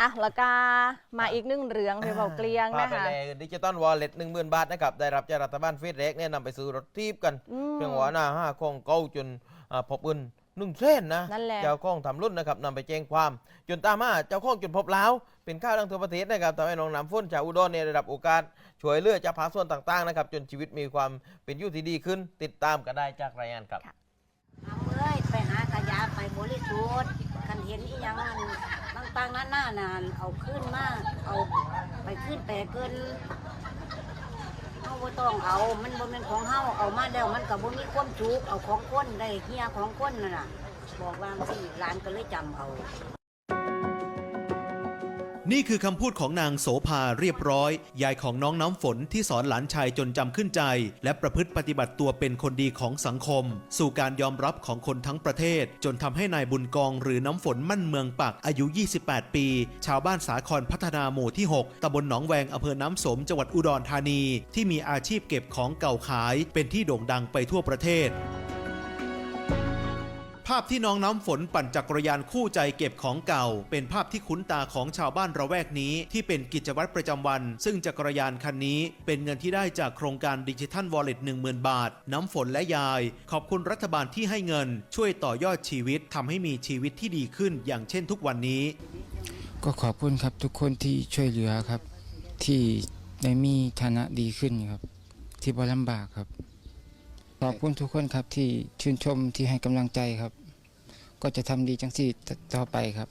อะแล้วก็มาอีกหนึ่งเรื่องที่บอกเกลียงพานะไปคะ เลยดิจิตอลวอลเล็ตหนึ่งหมื่นบาทนะครับ ได้รับจากรัฐบาลเฟดเร็กเนี่ยนำไปซื้อรถทีบกันอืมเพียงหัวหน้าห้าคงเก้าจนอ่าพบเงินหนึ่งเส้นนะ นั่นแหละ เจ้าของทำรุ่นนะครับนำไปแจ้งความ จนตามมาเจ้าของจนพบแล้ว เป็นข้าวดังทั่วประเทศนะครับทำให้น้องน้ำฝนชาวอุดรเนี่ยได้รับโอกาส ช่วยเหลือจากภาคส่วนต่างๆนะครับ จนชีวิตมีความเป็นอยู่ที่ดีขึ้น ติดตามกันได้จากรายงานครับ เอาเอ้ยไปหากระยาไปบริสุทธิ์กันเห็นอีหยังมัน ต่างๆนั้นน่านานเอาขึ้นมากเอาไปขึ้นแปะเกินเอาบ่ต้องเอา มันบ่เป็นของเฮาเอามาแล้วมันก็บ่มีความจุกเอาของก้นได้เฮียของคนนั่นน่ะ บอกว่าสิหลานก็เลยจำเอา นี่คือคำพูดของนางโสภาเรียบร้อย ยายของน้องน้ำฝนที่สอนหลานชายจนจำขึ้นใจ และประพฤติปฏิบัติตัวเป็นคนดีของสังคม สู่การยอมรับของคนทั้งประเทศ จนทำให้นายบุญกองหรือน้ำฝนมั่นเมืองปักอายุ 28 ปี ชาวบ้านสาครพัฒนาหมู่ที่ 6ตำบลหนองแวงอำเภอน้ำสมจังหวัดอุดรธานี ที่มีอาชีพเก็บของเก่าขาย เป็นที่โด่งดังไปทั่วประเทศ ภาพที่น้องน้ำฝนปั่นจักรยานคู่ใจเก็บของเก่า เป็นภาพที่คุ้นตาของชาวบ้านระแวกนี้ ที่เป็นกิจวัตรประจำวัน ซึ่งจักรยานคันนี้เป็นเงินที่ได้จากโครงการดิจิทัลวอลเล็ต10,000 บาท น้ำฝนและยาย ขอบคุณรัฐบาลที่ให้เงิน ช่วยต่อยอดชีวิตทำให้มีชีวิตที่ดีขึ้น อย่างเช่นทุกวันนี้ ก็ขอบคุณครับทุกคนที่ช่วยเหลือครับ ที่ได้มีฐานะดีขึ้นครับ ที่บ่ลำบากครับ ขอบคุณทุกคนครับที่ชื่นชมที่ให้กำลังใจครับ ก็จะทำดีจังสี่ต่อไปครับ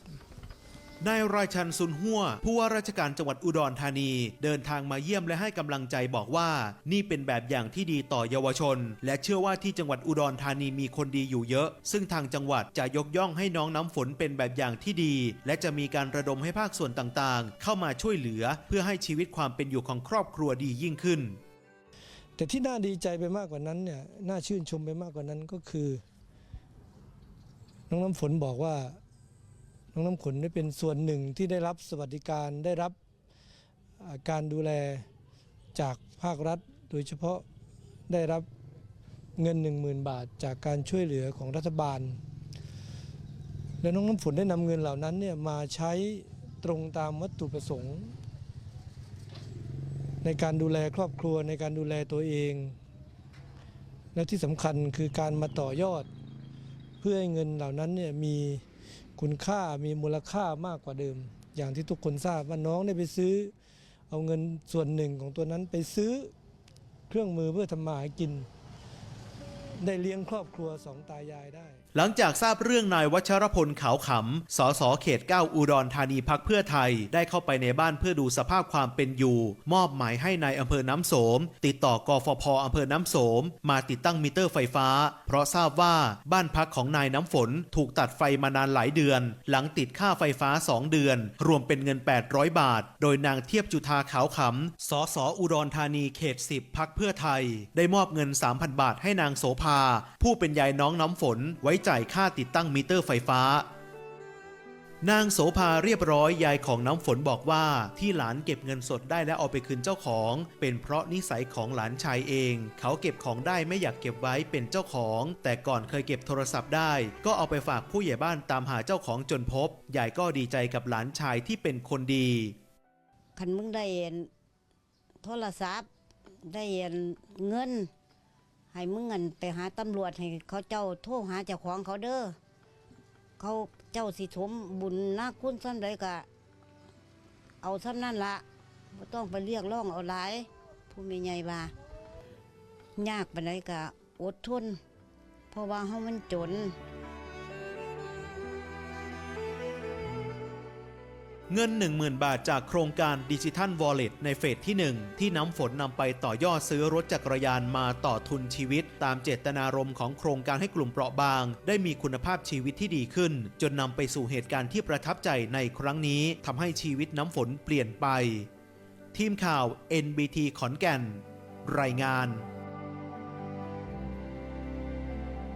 นายราชันซุนหัวผู้ว่าราชการจังหวัดอุดรธานี เดินทางมาเยี่ยมและให้กำลังใจบอกว่า นี่เป็นแบบอย่างที่ดีต่อเยาวชน และเชื่อว่าที่จังหวัดอุดรธานีมีคนดีอยู่เยอะ ซึ่งทางจังหวัดจะยกย่องให้น้องน้ำฝนเป็นแบบอย่างที่ดี และจะมีการระดมให้ภาคส่วนต่างๆ เข้ามาช่วยเหลือ เพื่อให้ชีวิตความเป็นอยู่ของครอบครัวดียิ่งขึ้น แต่ที่น่าดีใจไปมากกว่านั้นเนี่ยน่าชื่นชมไปมากกว่านั้นก็คือ น้องน้ำฝนบอกว่า น้องน้ำฝนได้เป็นส่วนหนึ่งที่ได้รับสวัสดิการได้รับการดูแลจากภาครัฐ โดยเฉพาะได้รับเงิน 10,000 บาท จากการช่วยเหลือของรัฐบาล และน้องน้ำฝนได้นำเงินเหล่านั้นเนี่ยมาใช้ตรงตามวัตถุประสงค์ ในการดูแลครอบครัวในการดูแลตัวเอง และที่สำคัญคือการมาต่อยอด เพื่อให้เงินเหล่านั้นเนี่ยมีคุณค่ามีมูลค่ามากกว่าเดิม อย่างที่ทุกคนทราบว่าน้องได้ไปซื้อ เอาเงินส่วนหนึ่งของตัวนั้นไปซื้อเครื่องมือเพื่อทำมาหากิน ได้เลี้ยงครอบครัวสองตายายได้ หลังจากทราบเรื่องนายวัชรพลขาวขำ สสเขต 9 อุดรธานีพักเพื่อไทย ได้เข้าไปในบ้านเพื่อดูสภาพความเป็นอยู่ มอบหมายให้นายอำเภอน้ำโสม ติดต่อกฟพอำเภอน้ำโสม มาติดตั้งมิเตอร์ไฟฟ้า เพราะทราบว่าบ้านพักของนายน้ำฝนถูกตัดไฟมานานหลายเดือน หลังติดค่าไฟฟ้า 2 เดือน รวมเป็นเงิน 800 บาท โดยนางเทียบจุธาขาวขำ สสอุดรธานีเขต 10 พักเพื่อไทย ได้มอบเงิน 3,000 บาทให้นางโสภาผู้เป็นยายน้องน้ำฝนไว้จ่ายค่าติดตั้งมิเตอร์ไฟฟ้า นางโสภาเรียบร้อยยายของน้ำฝนบอกว่าที่หลานเก็บเงินสดได้และเอาไปคืนเจ้าของ เป็นเพราะนิสัยของหลานชายเอง เขาเก็บของได้ไม่อยากเก็บไว้เป็นเจ้าของ แต่ก่อนเคยเก็บโทรศัพท์ได้ ก็เอาไปฝากผู้ใหญ่บ้านตามหาเจ้าของจนพบยายก็ดีใจกับหลานชายที่เป็นคนดีคันมึงได้เห็นโทรศัพท์ได้เห็นเงิน ให้มึงเงินไปหาตำรวจให้เขาเจ้าโทรหาเจ้าของเขาเด้อเขาเจ้าสิสมบุญนาคุณซ้ำใดกะ เอาซ้ำนั่นละไม่ต้องไปเรียกร้องเอาหลายผู้มีใหญ่บ่ายากไปไหนใดกะอดทน เพราะว่าเฮามันจน เงิน 10,000 บาทจากโครงการดิจิทัลวอลเล็ตในเฟสที่ 1 ที่น้ำฝนนำไปต่อยอดซื้อรถจักรยานมาต่อทุนชีวิต ตามเจตนารมณ์ของโครงการให้กลุ่มเปราะบาง ได้มีคุณภาพชีวิตที่ดีขึ้น จนนำไปสู่เหตุการณ์ที่ประทับใจในครั้งนี้ทำให้ชีวิตน้ำฝนเปลี่ยนไป ทีมข่าว NBT ขอนแก่น รายงาน